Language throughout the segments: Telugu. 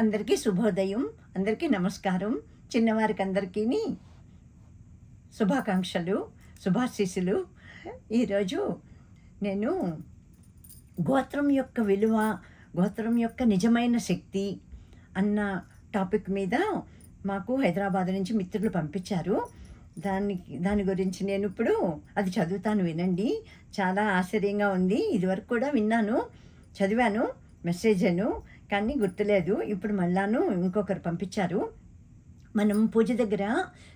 అందరికీ శుభోదయం అందరికీ నమస్కారం. చిన్నవారికి అందరికీ శుభాకాంక్షలు శుభాశీస్సులు. ఈరోజు నేను గోత్రం యొక్క విలువ గోత్రం యొక్క నిజమైన శక్తి అన్న టాపిక్ మీద మాకు హైదరాబాద్ నుంచి మిత్రులు పంపించారు. దానికి దాని గురించి నేను ఇప్పుడు అది చదువుతాను వినండి. చాలా ఆశ్చర్యంగా ఉంది. ఇదివరకు కూడా విన్నాను. చదివాను మెసేజ్ అను. కానీ గుర్తులేదు. ఇప్పుడు మళ్ళాను ఇంకొకరు పంపించారు. మనం పూజ దగ్గర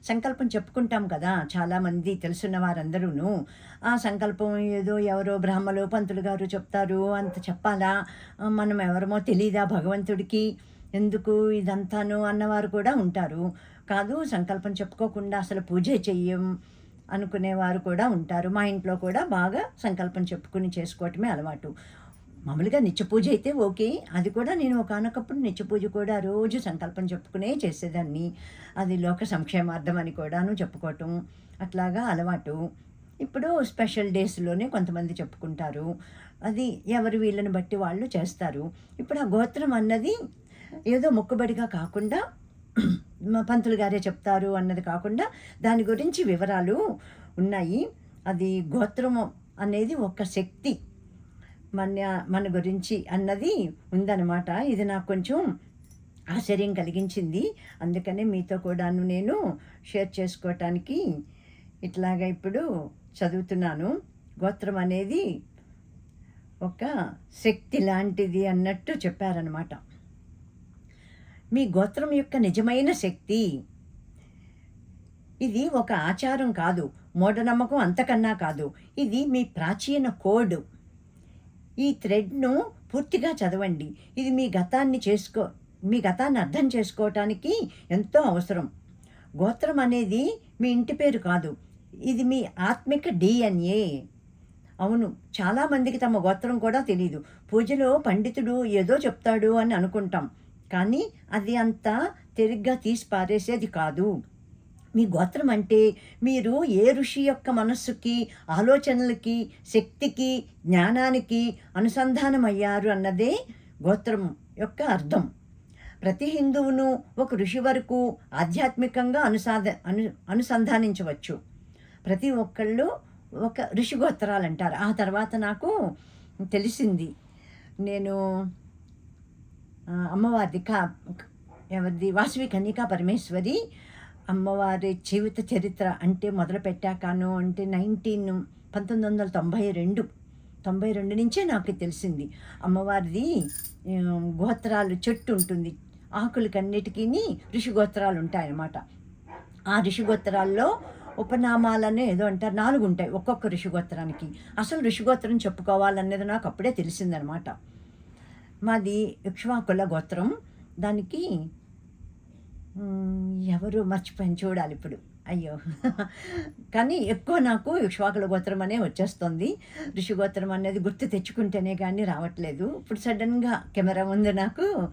సంకల్పం చెప్పుకుంటాం కదా చాలామంది తెలుసున్న వారందరూను. ఆ సంకల్పం ఏదో ఎవరో బ్రాహ్మలు పంతులు గారు చెప్తారు అంత చెప్పాలా? మనం ఎవరమో తెలీదా భగవంతుడికి? ఎందుకు ఇదంతాను అన్నవారు కూడా ఉంటారు. కాదు సంకల్పం చెప్పుకోకుండా అసలు పూజ చెయ్యం అనుకునేవారు కూడా ఉంటారు. మా ఇంట్లో కూడా బాగా సంకల్పం చెప్పుకుని చేసుకోవటమే అలవాటు. మామూలుగా నిత్య పూజ అయితే ఓకే. అది కూడా నేను ఒకనొకప్పుడు నిత్య పూజ కూడా రోజు సంకల్పం చెప్పుకునే చేసేదాన్ని. అది లోక సంక్షేమార్థం అని కూడాను చెప్పుకోవటం అట్లాగా అలవాటు. ఇప్పుడు స్పెషల్ డేస్లోనే కొంతమంది చెప్పుకుంటారు. అది ఎవరు వీళ్ళని బట్టి వాళ్ళు చేస్తారు. ఇప్పుడు ఆ గోత్రం అన్నది ఏదో మొక్కుబడిగా కాకుండా మా పంతులు గారే చెప్తారు అన్నది కాకుండా దాని గురించి వివరాలు ఉన్నాయి. అది గోత్రము అనేది ఒక శక్తి. మన మన గురించి అన్నది ఉందన్నమాట. ఇది నాకు కొంచెం ఆశ్చర్యం కలిగించింది. అందుకనే మీతో కూడాను నేను షేర్ చేసుకోవటానికి ఇట్లాగా ఇప్పుడు చదువుతున్నాను. గోత్రం అనేది ఒక శక్తి లాంటిది అన్నట్టు చెప్పారనమాట మీ గోత్రం యొక్క నిజమైన శక్తి. ఇది ఒక ఆచారం కాదు. మూఢనమ్మకం అంతకన్నా కాదు. ఇది మీ ప్రాచీన కోడ్. ఈ థ్రెడ్ను పూర్తిగా చదవండి. ఇది మీ గతాన్ని చేసుకో మీ గతాన్ని అర్థం చేసుకోవటానికి ఎంతో అవసరం. గోత్రం అనేది మీ ఇంటి పేరు కాదు. ఇది మీ ఆత్మిక డిఎన్ఏ. అవును చాలామందికి తమ గోత్రం కూడా తెలియదు పూజలో పండితుడు ఏదో చెప్తాడు అని అనుకుంటాం. కానీ అది అంత తిరిగ్గా తీసి పారేసేది కాదు. మీ గోత్రం అంటే మీరు ఏ ఋషి యొక్క మనస్సుకి ఆలోచనలకి శక్తికి జ్ఞానానికి అనుసంధానమయ్యారు అన్నదే గోత్రం యొక్క అర్థం. ప్రతి హిందువును ఒక ఋషి వరకు ఆధ్యాత్మికంగా అనుసాధ అను అనుసంధానించవచ్చు. ప్రతి ఒక్కళ్ళు ఒక ఋషి గోత్రాలు అంటారు ఆ తర్వాత నాకు తెలిసింది. నేను అమ్మవారిది కా ఎవరిది? వాసవి కన్యకా పరమేశ్వరి అమ్మవారి జీవిత చరిత్ర అంటే మొదలు పెట్టాకాను అంటే నైన్టీన్ పంతొమ్మిది వందల తొంభై రెండు. తొంభై రెండు నుంచే నాకు తెలిసింది. అమ్మవారిది గోత్రాలు చెట్టు ఉంటుంది. ఆకులకన్నిటికీ ఋషి గోత్రాలు ఉంటాయన్నమాట. ఆ ఋషిగోత్రాల్లో ఉపనామాలనే ఏదో అంటారు నాలుగు ఉంటాయి ఒక్కొక్క ఋషిగోత్రానికి అసలు ఋషిగోత్రం చెప్పుకోవాలనేది నాకు అప్పుడే తెలిసిందనమాట మాది ఇక్ష్వాకుల గోత్రం. దానికి ఎవరు మర్చిపోయిన చూడాలి ఇప్పుడు. అయ్యో. కానీ ఎక్కువ నాకు శ్వాకుల గోత్రం అనే వచ్చేస్తుంది. ఋషిగోత్రం అనేది గుర్తు తెచ్చుకుంటేనే కానీ రావట్లేదు. ఇప్పుడు సడన్గా కెమెరా ముందు నాకు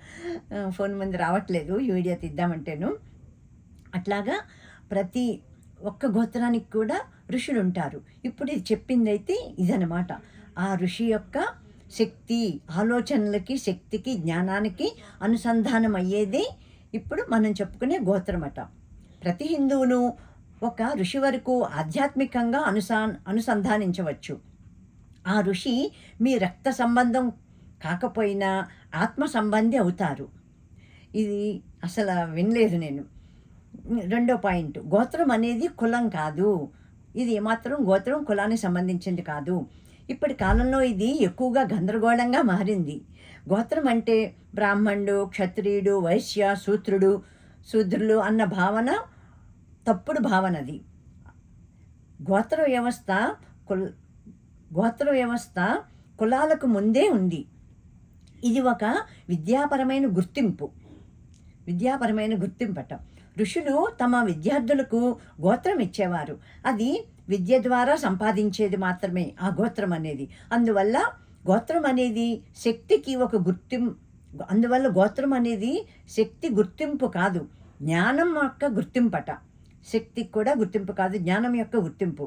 ఫోన్ ముందు రావట్లేదు. వీడియో తీద్దామంటేను. అట్లాగా ప్రతి ఒక్క గోత్రానికి కూడా ఋషులు ఉంటారు. ఇప్పుడు ఇది చెప్పిందైతే ఇదనమాట ఆ ఋషి యొక్క శక్తి ఆలోచనలకి శక్తికి జ్ఞానానికి అనుసంధానం అయ్యేదే ఇప్పుడు మనం చెప్పుకునే గోత్రమట ప్రతి హిందువును ఒక ఋషి వరకు ఆధ్యాత్మికంగా అనుసా అనుసంధానించవచ్చు. ఆ ఋషి మీ రక్త సంబంధం కాకపోయినా ఆత్మ సంబంధి అవుతారు. ఇది అసలు వినలేదు నేను. రెండో పాయింట్ గోత్రం అనేది కులం కాదు. ఇది ఏమాత్రం గోత్రం కులానికి సంబంధించింది కాదు. ఇప్పటి కాలంలో ఇది ఎక్కువగా గందరగోళంగా మారింది. గోత్రం అంటే బ్రాహ్మణుడు క్షత్రియుడు వైశ్య శూద్రుడు శూద్రులు అన్న భావన తప్పుడు భావన అది గోత్ర వ్యవస్థ కుల్ గోత్ర వ్యవస్థ కులాలకు ముందే ఉంది. ఇది ఒక విద్యాపరమైన గుర్తింపు విద్యాపరమైన గుర్తింపట. ఋషులు తమ విద్యార్థులకు గోత్రం ఇచ్చేవారు. అది విద్య ద్వారా సంపాదించేది మాత్రమే ఆ గోత్రం అనేది. అందువల్ల గోత్రం అనేది శక్తికి ఒక గుర్తింపు అందువల్ల గోత్రం అనేది శక్తి గుర్తింపు కాదు. జ్ఞానం యొక్క గుర్తింపట. శక్తికి కూడా గుర్తింపు కాదు జ్ఞానం యొక్క గుర్తింపు.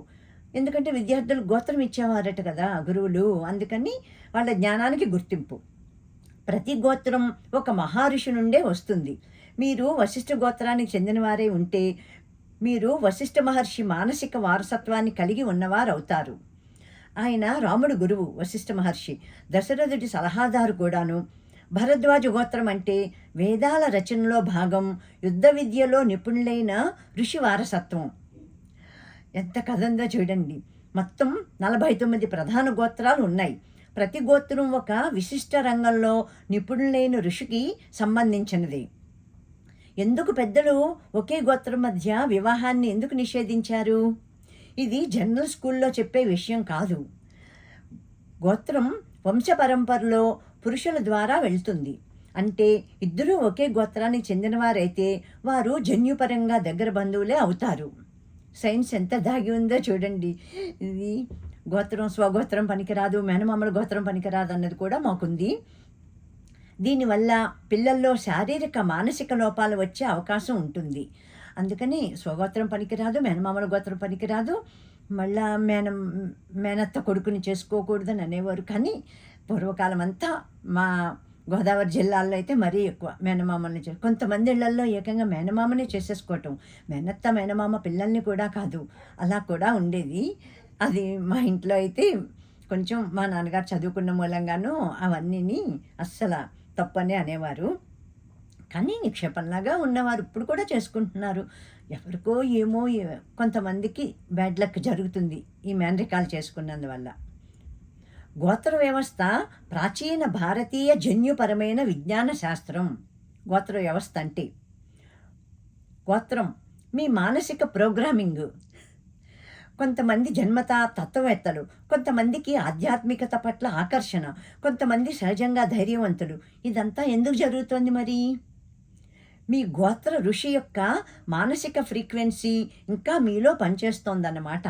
ఎందుకంటే విద్యార్థులు గోత్రం ఇచ్చేవారట కదా గురువులు అందుకని వాళ్ళ జ్ఞానానికి గుర్తింపు. ప్రతి గోత్రం ఒక మహర్షి నుండే వస్తుంది. మీరు వశిష్ఠ గోత్రానికి చెందినవారే ఉంటే మీరు వశిష్ఠ మహర్షి మానసిక వారసత్వాన్ని కలిగి ఉన్నవారు అవుతారు ఆయన రాముడు గురువు వశిష్ఠ మహర్షి. దశరథుడి సలహాదారు కూడాను భరద్వాజ గోత్రం అంటే వేదాల రచనలో భాగం యుద్ధ విద్యలో నిపుణులైన ఋషి వారసత్వం. ఎంత కథందో చూడండి. మొత్తం నలభై తొమ్మిది ప్రధాన గోత్రాలు ఉన్నాయి. ప్రతి గోత్రం ఒక విశిష్ట రంగంలో నిపుణులైన ఋషికి సంబంధించినది. ఎందుకు పెద్దలు ఒకే గోత్రం మధ్య వివాహాన్ని ఎందుకు నిషేధించారు? ఇది జనరల్ స్కూల్లో చెప్పే విషయం కాదు. గోత్రం వంశపరంపరలో పురుషుల ద్వారా వెళ్తుంది. అంటే ఇద్దరూ ఒకే గోత్రానికి చెందినవారైతే వారు జన్యుపరంగా దగ్గర బంధువులే అవుతారు. సైన్స్ ఎంత దాగి ఉందో చూడండి. ఇది గోత్రం స్వగోత్రం పనికిరాదు మేనమామల గోత్రం పనికిరాదు అన్నది కూడా మాకుంది. దీనివల్ల పిల్లల్లో శారీరక మానసిక లోపాలు వచ్చే అవకాశం ఉంటుంది. అందుకని స్వగోత్రం పనికిరాదు మేనమామల గోత్రం పనికిరాదు. మళ్ళా మేన మేనత్త కొడుకుని చేసుకోకూడదని అనేవారు. కానీ పూర్వకాలం అంతా మా గోదావరి జిల్లాల్లో అయితే మరీ ఎక్కువ మేనమామల్ని చే కొంతమంది ఇళ్ళల్లో ఏకంగా మేనమామనే చేసేసుకోవటం. మేనత్త మేనమామ పిల్లల్ని కూడా కాదు అలా కూడా ఉండేది. అది మా ఇంట్లో అయితే కొంచెం మా నాన్నగారు చదువుకున్న మూలంగాను అవన్నీని అస్సలు తప్పనే అనేవారు. కానీ నిక్షేపంలాగా ఉన్నవారు ఇప్పుడు కూడా చేసుకుంటున్నారు. ఎవరికో ఏమో కొంతమందికి బ్యాడ్ లక్ జరుగుతుంది ఈ మేనరికాలు చేసుకున్నందువల్ల. గోత్ర వ్యవస్థ ప్రాచీన భారతీయ జన్యుపరమైన విజ్ఞాన శాస్త్రం. గోత్ర వ్యవస్థ అంటే? గోత్రం మీ మానసిక ప్రోగ్రామింగ్. కొంతమంది జన్మత తత్వవేత్తలు కొంతమందికి ఆధ్యాత్మికత పట్ల ఆకర్షణ కొంతమంది సహజంగా ధైర్యవంతులు. ఇదంతా ఎందుకు జరుగుతోంది మరి? మీ గోత్ర ఋషి యొక్క మానసిక ఫ్రీక్వెన్సీ ఇంకా మీలో పనిచేస్తోందన్నమాట.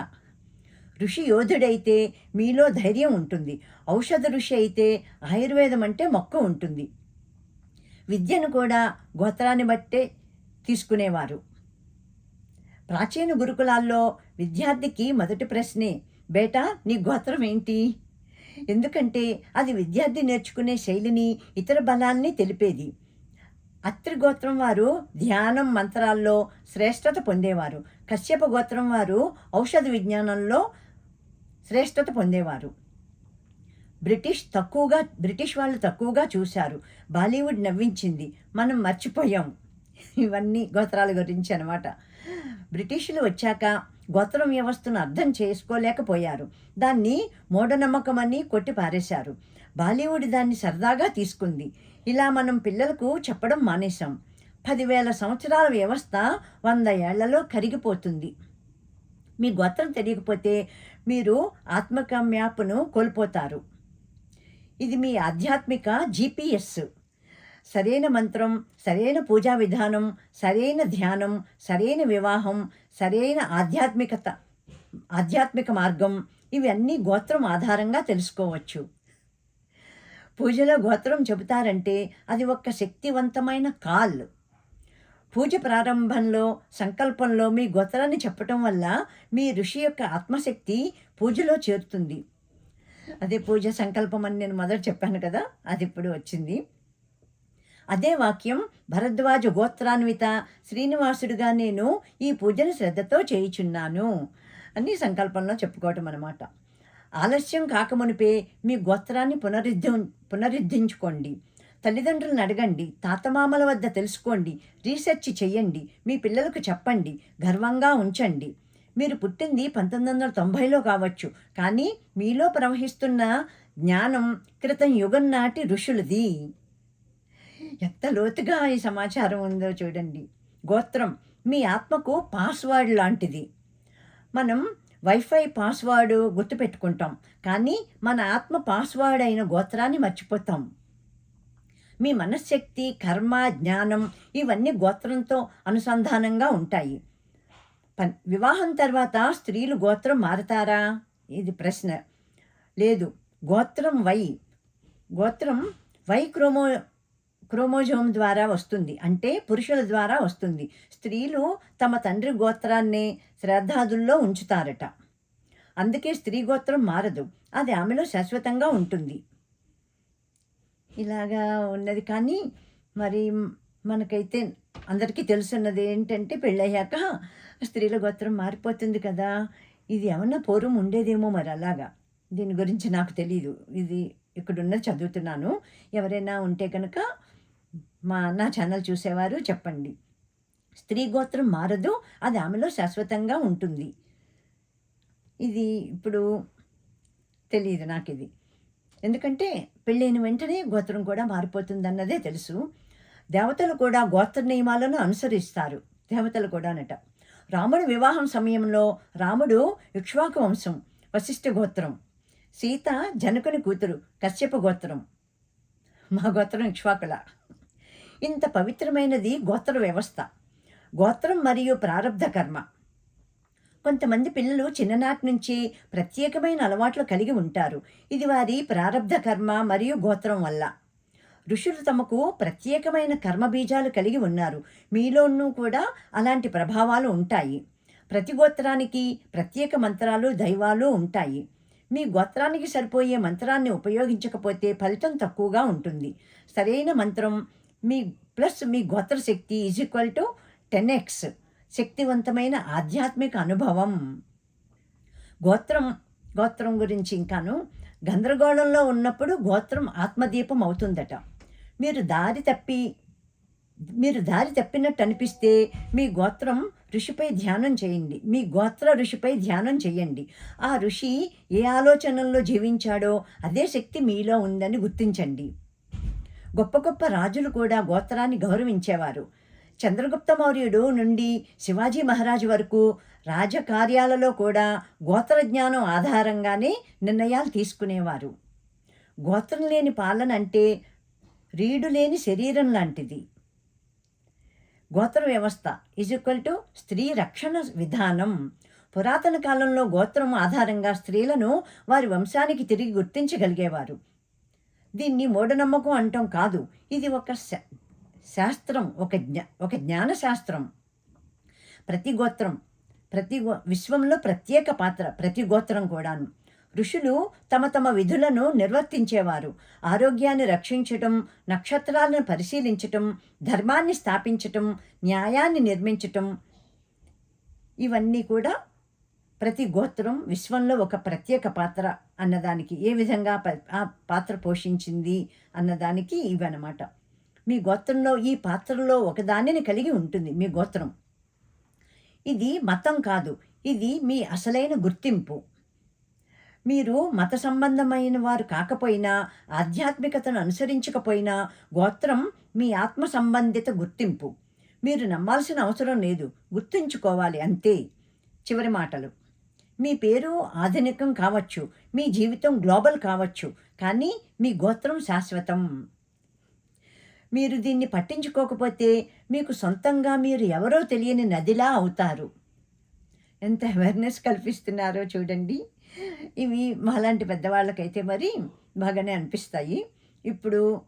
ఋషి యోధుడైతే మీలో ధైర్యం ఉంటుంది. ఔషధ ఋషి అయితే ఆయుర్వేదం అంటే మొక్క ఉంటుంది. విద్యను కూడా గోత్రాన్ని బట్టే తీసుకునేవారు. ప్రాచీన గురుకులాల్లో విద్యార్థికి మొదటి ప్రశ్నే బేటా నీ గోత్రం ఏంటి? ఎందుకంటే అది విద్యార్థి నేర్చుకునే శైలిని ఇతర బలాన్ని తెలిపేది. అత్రిగోత్రం వారు ధ్యానం మంత్రాల్లో శ్రేష్టత పొందేవారు. కశ్యప గోత్రం వారు ఔషధ విజ్ఞానంలో శ్రేష్టత పొందేవారు. బ్రిటిష్ తక్కువగా బ్రిటిష్ వాళ్ళు తక్కువగా చూశారు. బాలీవుడ్ నవ్వించింది. మనం మర్చిపోయాం. ఇవన్నీ గోత్రాల గురించి అనమాట బ్రిటిషులు వచ్చాక గోత్రం వ్యవస్థను అర్థం చేసుకోలేకపోయారు. దాన్ని మూఢనమ్మకమని కొట్టి పారేశారు బాలీవుడ్ దాన్ని సరదాగా తీసుకుంది. ఇలా మనం పిల్లలకు చెప్పడం మానేశాం. పదివేల సంవత్సరాల వ్యవస్థ వంద ఏళ్ళలో కరిగిపోతుంది. మీ గోత్రం తెలియకపోతే మీరు ఆత్మక మ్యాప్ను కోల్పోతారు. ఇది మీ ఆధ్యాత్మిక జీపీఎస్. సరైన మంత్రం సరైన పూజా విధానం సరైన ధ్యానం సరైన వివాహం సరైన ఆధ్యాత్మికత ఆధ్యాత్మిక మార్గం ఇవన్నీ గోత్రం ఆధారంగా తెలుసుకోవచ్చు. పూజలో గోత్రం చెబుతారంటే అది ఒక శక్తివంతమైన కాల్. పూజ ప్రారంభంలో సంకల్పంలో మీ గోత్రాన్ని చెప్పటం వల్ల మీ ఋషి యొక్క ఆత్మశక్తి పూజలో చేరుతుంది. అదే పూజ సంకల్పం అని నేను మొదట చెప్పాను కదా అది ఇప్పుడు వచ్చింది. అదే వాక్యం భరద్వాజ గోత్రాన్విత శ్రీనివాసుడిగా నేను ఈ పూజను శ్రద్ధతో చేయుచున్నాను అని సంకల్పంలో చెప్పుకోవటం అనమాట ఆలస్యం కాకమునిపే మీ గోత్రాన్ని పునరుద్ధ పునరుద్ధరించుకోండి తల్లిదండ్రులను అడగండి తాతమామల వద్ద తెలుసుకోండి రీసెర్చ్ చెయ్యండి మీ పిల్లలకు చెప్పండి గర్వంగా ఉంచండి. మీరు పుట్టింది పంతొమ్మిది వందల తొంభైలో కావచ్చు కానీ మీలో ప్రవహిస్తున్న జ్ఞానం క్రితం యుగం నాటి ఋషులది. ఎంత లోతుగా ఈ సమాచారం ఉందో చూడండి. గోత్రం మీ ఆత్మకు పాస్వర్డ్ లాంటిది. మనం వైఫై పాస్వర్డ్ గుర్తుపెట్టుకుంటాం. కానీ మన ఆత్మ పాస్వర్డ్ అయిన గోత్రాన్ని మర్చిపోతాం. మీ మనశ్శక్తి కర్మ జ్ఞానం ఇవన్నీ గోత్రంతో అనుసంధానంగా ఉంటాయి. పన్ వివాహం తర్వాత స్త్రీలు గోత్రం మారతారా? ఇది ప్రశ్న. లేదు. గోత్రం వై. గోత్రం వై క్రోమో క్రోమోజోమ్ ద్వారా వస్తుంది. అంటే పురుషుల ద్వారా వస్తుంది. స్త్రీలు తమ తండ్రి గోత్రాన్ని శ్రద్ధాదుల్లో ఉంచుతారట. అందుకే స్త్రీ గోత్రం మారదు. అది ఆమెలో శాశ్వతంగా ఉంటుంది. ఇలాగా ఉన్నది. కానీ మరి మనకైతే అందరికీ తెలుసున్నది ఏంటంటే పెళ్ళయ్యాక స్త్రీల గోత్రం మారిపోతుంది కదా. ఇది ఏమన్నా పూర్వం ఉండేదేమో మరి అలాగా. దీని గురించి నాకు తెలీదు. ఇది ఇక్కడున్న చదువుతున్నాను. ఎవరైనా ఉంటే కనుక మా అన్న ఛానల్ చూసేవారు చెప్పండి. స్త్రీ గోత్రం మారదు అది ఆమెలో శాశ్వతంగా ఉంటుంది. ఇది ఇప్పుడు తెలియదు నాకు ఇది ఎందుకంటే పెళ్ళైన వెంటనే గోత్రం కూడా మారిపోతుందన్నదే తెలుసు. దేవతలు కూడా గోత్ర నియమాలను అనుసరిస్తారు. దేవతలు కూడానట. రాముడు వివాహం సమయంలో రాముడు ఇక్ష్వాకు వంశం వశిష్ఠ గోత్రం సీత జనకుని కూతురు కశ్యప గోత్రం. మా గోత్రం ఇక్ష్వాకుల ఇంత పవిత్రమైనది గోత్ర వ్యవస్థ. గోత్రం మరియు ప్రారంధ కర్మ. కొంతమంది పిల్లలు చిన్ననాటి నుంచి ప్రత్యేకమైన అలవాట్లు కలిగి ఉంటారు. ఇది వారి ప్రారంధ కర్మ మరియు గోత్రం వల్ల. ఋషులు తమకు ప్రత్యేకమైన కర్మ బీజాలు కలిగి ఉన్నారు. మీలోనూ కూడా అలాంటి ప్రభావాలు ఉంటాయి. ప్రతి గోత్రానికి ప్రత్యేక మంత్రాలు దైవాలు ఉంటాయి. మీ గోత్రానికి సరిపోయే మంత్రాన్ని ఉపయోగించకపోతే ఫలితం తక్కువగా ఉంటుంది. సరైన మంత్రం మీ ప్లస్ మీ గోత్ర శక్తి is equal to ten X శక్తివంతమైన ఆధ్యాత్మిక అనుభవం. గోత్రం గోత్రం గురించి ఇంకాను గందరగోళంలో ఉన్నప్పుడు గోత్రం ఆత్మదీపం అవుతుందట. మీరు దారి తప్పి మీరు దారి తప్పినట్టు అనిపిస్తే మీ గోత్రం ఋషిపై ధ్యానం చేయండి. మీ గోత్ర ఋషిపై ధ్యానం చేయండి. ఆ ఋషి ఏ ఆలోచనల్లో జీవించాడో అదే శక్తి మీలో ఉందని గుర్తించండి. గొప్ప గొప్ప రాజులు కూడా గోత్రాన్ని గౌరవించేవారు. చంద్రగుప్త మౌర్యుడు నుండి శివాజీ మహారాజు వరకు రాజకార్యాలలో కూడా గోత్ర జ్ఞానం ఆధారంగానే నిర్ణయాలు తీసుకునేవారు. గోత్రం లేని పాలన అంటే రీడు లేని శరీరం లాంటిది. గోత్ర వ్యవస్థ ఈజ్ ఈక్వల్ టు స్త్రీ రక్షణ విధానం. పురాతన కాలంలో గోత్రం ఆధారంగా స్త్రీలను వారి వంశానికి తిరిగి గుర్తించగలిగేవారు. దీన్ని మూఢనమ్మకం అంటాం కాదు. ఇది ఒక శాస్త్రం ఒక జ్ఞా ఒక జ్ఞాన శాస్త్రం. ప్రతి గోత్రం ప్రతి గో విశ్వంలో ప్రత్యేక పాత్ర ప్రతి గోత్రం కూడాను. ఋషులు తమ తమ విధులను నిర్వర్తించేవారు. ఆరోగ్యాన్ని రక్షించటం నక్షత్రాలను పరిశీలించటం ధర్మాన్ని స్థాపించటం న్యాయాన్ని నిర్మించటం ఇవన్నీ కూడా ప్రతి గోత్రం విశ్వంలో ఒక ప్రత్యేక పాత్ర అన్నదానికి ఏ విధంగా ఆ పాత్ర పోషించింది అన్నదానికి ఇవన్నమాట మీ గోత్రంలో ఈ పాత్రలో ఒకదానిని కలిగి ఉంటుంది మీ గోత్రం. ఇది మతం కాదు ఇది మీ అసలైన గుర్తింపు. మీరు మత సంబంధమైన వారు కాకపోయినా ఆధ్యాత్మికతను అనుసరించకపోయినా గోత్రం మీ ఆత్మ సంబంధిత గుర్తింపు. మీరు నమ్మాల్సిన అవసరం లేదు గుర్తుంచుకోవాలి అంతే. చివరి మాటలు. మీ పేరు ఆధునికం కావచ్చు మీ జీవితం గ్లోబల్ కావచ్చు కానీ మీ గోత్రం శాశ్వతం. మీరు దీన్ని పట్టించుకోకపోతే మీకు సొంతంగా మీరు ఎవరో తెలియని నదిలా అవుతారు. ఎంత అవేర్నెస్ కల్పిస్తున్నారో చూడండి. ఇవి మాలాంటి పెద్దవాళ్ళకైతే మరి బాగానే అనిపిస్తాయి. ఇప్పుడు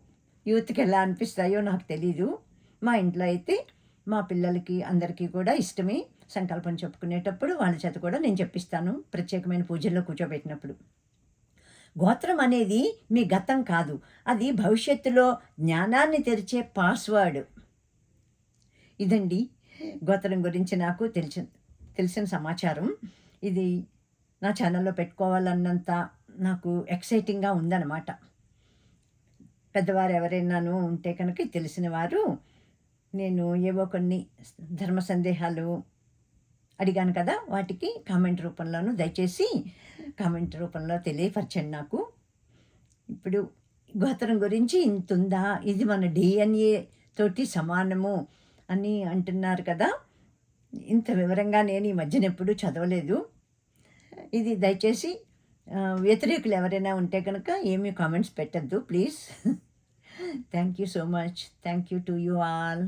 యూత్కి ఎలా అనిపిస్తాయో నాకు తెలీదు. మా ఇంట్లో అయితే మా పిల్లలకి అందరికీ కూడా ఇష్టమే. సంకల్పం చెప్పుకునేటప్పుడు వాళ్ళ చేత కూడా నేను చెప్పిస్తాను ప్రత్యేకమైన పూజల్లో కూర్చోబెట్టినప్పుడు. గోత్రం అనేది మీ గతం కాదు. అది భవిష్యత్తులో జ్ఞానాన్ని తెరిచే పాస్వర్డ్. ఇదండి గోత్రం గురించి నాకు తెలిసిన తెలిసిన సమాచారం. ఇది నా ఛానల్లో పెట్టుకోవాలన్నంత నాకు ఎక్సైటింగ్గా ఉందన్నమాట. పెద్దవారు ఎవరైనాను ఉంటే కనుక తెలిసిన వారు నేను ఏవో కొన్ని ధర్మ సందేహాలు అడిగాను కదా వాటికి కామెంట్ రూపంలోనూ దయచేసి కామెంట్ రూపంలో తెలియపరచండి నాకు. ఇప్పుడు గోత్రం గురించి ఇంత ఉందా ఇది మన డిఎన్ఏ తోటి సమానము అని అంటున్నారు కదా. ఇంత వివరంగా నేను ఈ మధ్యన ఎప్పుడూ చదవలేదు. ఇది దయచేసి వ్యతిరేకులు ఎవరైనా ఉంటే కనుక ఏమీ కామెంట్స్ పెట్టద్దు please thank you so much thank you to you all